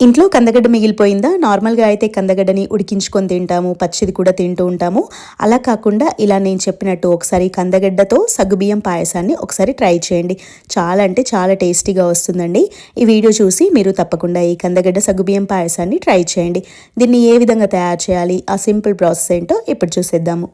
ఇంట్లో కందగడ్డ మిగిలిపోయిందా? నార్మల్గా అయితే కందగడ్డని ఉడికించుకొని తింటాము పచ్చిది కూడా తింటూ ఉంటాము. అలా కాకుండా ఇలా నేను చెప్పినట్టు ఒకసారి కందగడ్డతో సగ్గుబియ్యం పాయసాన్ని ఒకసారి ట్రై చేయండి. చాలా అంటే చాలా టేస్టీగా వస్తుందండి. ఈ వీడియో చూసి మీరు తప్పకుండా ఈ కందగడ్డ సగ్గుబియ్యం పాయసాన్ని ట్రై చేయండి. దీన్ని ఏ విధంగా తయారు చేయాలి ఆ సింపుల్ ప్రాసెస్ ఏంటో ఇప్పుడు చూసేద్దాము.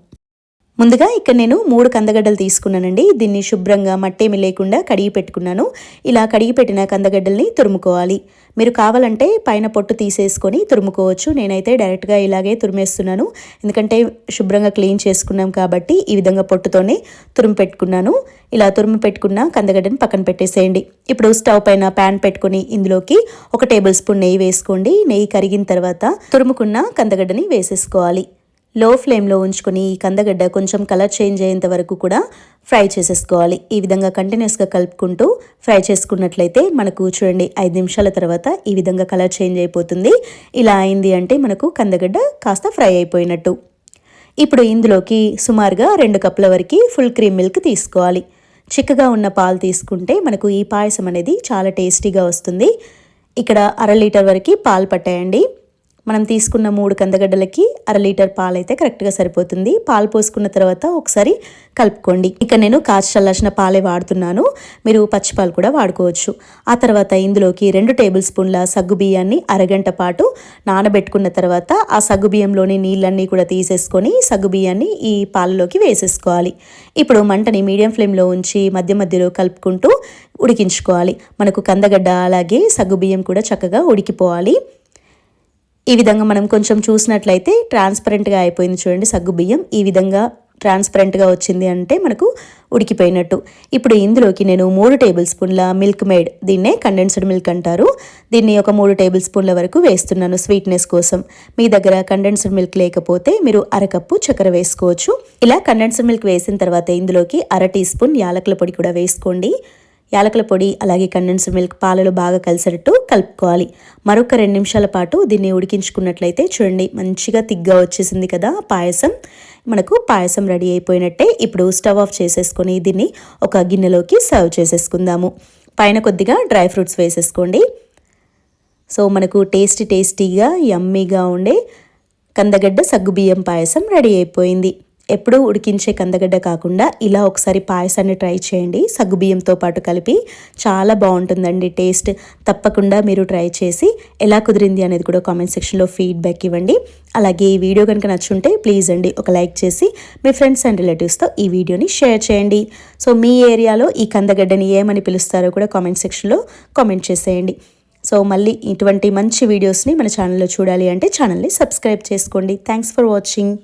ముందుగా ఇక్కడ నేను మూడు కందగడ్డలు తీసుకున్నానండి. దీన్ని శుభ్రంగా మట్టేమి లేకుండా కడిగి పెట్టుకున్నాను. ఇలా కడిగి పెట్టిన కందగడ్డల్ని తురుముకోవాలి. మీరు కావాలంటే పైన పొట్టు తీసేసుకొని తురుముకోవచ్చు. నేనైతే డైరెక్ట్గా ఇలాగే తురిమేస్తున్నాను. ఎందుకంటే శుభ్రంగా క్లీన్ చేసుకున్నాం కాబట్టి ఈ విధంగా పొట్టుతోనే తురుము పెట్టుకున్నాను. ఇలా తురుము పెట్టుకున్న కందగడ్డని పక్కన పెట్టేసేయండి. ఇప్పుడు స్టవ్ పైన ప్యాన్ పెట్టుకుని ఇందులోకి ఒక టేబుల్ స్పూన్ నెయ్యి వేసుకోండి. నెయ్యి కరిగిన తర్వాత తురుముకున్న కందగడ్డని వేసేసుకోవాలి. లో ఫ్లేమ్లో ఉంచుకొని ఈ కందగడ్డ కొంచెం కలర్ చేంజ్ అయ్యేంత వరకు కూడా ఫ్రై చేసేసుకోవాలి. ఈ విధంగా కంటిన్యూస్గా కలుపుకుంటూ ఫ్రై చేసుకున్నట్లయితే మనకు చూడండి ఐదు నిమిషాల తర్వాత ఈ విధంగా కలర్ చేంజ్ అయిపోతుంది. ఇలా అయింది అంటే మనకు కందగడ్డ కాస్త ఫ్రై అయిపోయినట్టు. ఇప్పుడు ఇందులోకి సుమారుగా రెండు కప్పుల వరకు ఫుల్ క్రీమ్ మిల్క్ తీసుకోవాలి. చిక్కగా ఉన్న పాలు తీసుకుంటే మనకు ఈ పాయసం అనేది చాలా టేస్టీగా వస్తుంది. ఇక్కడ అర లీటర్ వరకు పాలు పట్టాయండి. మనం తీసుకున్న మూడు కందగడ్డలకి అర లీటర్ పాలు అయితే కరెక్ట్గా సరిపోతుంది. పాలు పోసుకున్న తర్వాత ఒకసారి కలుపుకోండి. ఇక నేను కాచి చల్లాల్సిన పాలే వాడుతున్నాను. మీరు పచ్చి పాలు కూడా వాడుకోవచ్చు. ఆ తర్వాత ఇందులోకి రెండు టేబుల్ స్పూన్ల సగ్గు బియ్యాన్ని అరగంట పాటు నానబెట్టుకున్న తర్వాత ఆ సగ్గు బియ్యంలోని నీళ్ళన్నీ కూడా తీసేసుకొని సగ్గు బియ్యాన్ని ఈ పాలలోకి వేసేసుకోవాలి. ఇప్పుడు మంటని మీడియం ఫ్లేమ్లో ఉంచి మధ్య మధ్యలో కలుపుకుంటూ ఉడికించుకోవాలి. మనకు కందగడ్డ అలాగే సగ్గు బియ్యం కూడా చక్కగా ఉడికిపోవాలి. ఈ విధంగా మనం కొంచెం చూసినట్లయితే ట్రాన్స్పరెంట్గా అయిపోయింది చూడండి సగ్గు బియ్యం. ఈ విధంగా ట్రాన్స్పరెంట్గా వచ్చింది అంటే మనకు ఉడికిపోయినట్టు. ఇప్పుడు ఇందులోకి నేను మూడు టేబుల్ స్పూన్ల మిల్క్ మేడ్ దీన్నే కండెన్స్డ్ మిల్క్ అంటారు. దీన్ని ఒక మూడు టేబుల్ స్పూన్ల వరకు వేస్తున్నాను స్వీట్నెస్ కోసం. మీ దగ్గర కండెన్స్డ్ మిల్క్ లేకపోతే మీరు అరకప్పు చక్కెర వేసుకోవచ్చు. ఇలా కండెన్స్డ్ మిల్క్ వేసిన తర్వాత ఇందులోకి అర టీ స్పూన్ యాలకుల పొడి కూడా వేసుకోండి. యాలకుల పొడి అలాగే కండెన్స్ మిల్క్ పాలలో బాగా కలిసేటట్టు కలుపుకోవాలి. మరొక రెండు నిమిషాల పాటు దీన్ని ఉడికించుకున్నట్లయితే చూడండి మంచిగా తిగ్గా వచ్చేసింది కదా పాయసం. మనకు పాయసం రెడీ అయిపోయినట్టే ఇప్పుడు స్టవ్ ఆఫ్ చేసేసుకొని దీన్ని ఒక గిన్నెలోకి సర్వ్ చేసేసుకుందాము. పైన కొద్దిగా డ్రై ఫ్రూట్స్ వేసేసుకోండి. సో మనకు టేస్టీ టేస్టీగా యమ్మీగా ఉండే కందగడ్డ సగ్గుబియ్యం పాయసం రెడీ అయిపోయింది. ఎప్పుడూ ఉడికించే కందగడ్డ కాకుండా ఇలా ఒకసారి పాయసాన్ని ట్రై చేయండి. సగ్గుబియ్యంతో పాటు కలిపి చాలా బాగుంటుందండి టేస్ట్. తప్పకుండా మీరు ట్రై చేసి ఎలా కుదిరింది అనేది కూడా కామెంట్ సెక్షన్లో ఫీడ్బ్యాక్ ఇవ్వండి. అలాగే ఈ వీడియో కనుక నచ్చుంటే ప్లీజ్ అండి ఒక లైక్ చేసి మీ ఫ్రెండ్స్ అండ్ రిలేటివ్స్తో ఈ వీడియోని షేర్ చేయండి. సో మీ ఏరియాలో ఈ కందగడ్డని ఏమని పిలుస్తారో కూడా కామెంట్ సెక్షన్లో కామెంట్ చేసేయండి. సో మళ్ళీ ఇటువంటి మంచి వీడియోస్ని మన ఛానల్లో చూడాలి అంటే ఛానల్ని సబ్స్క్రైబ్ చేసుకోండి. Thanks for watching.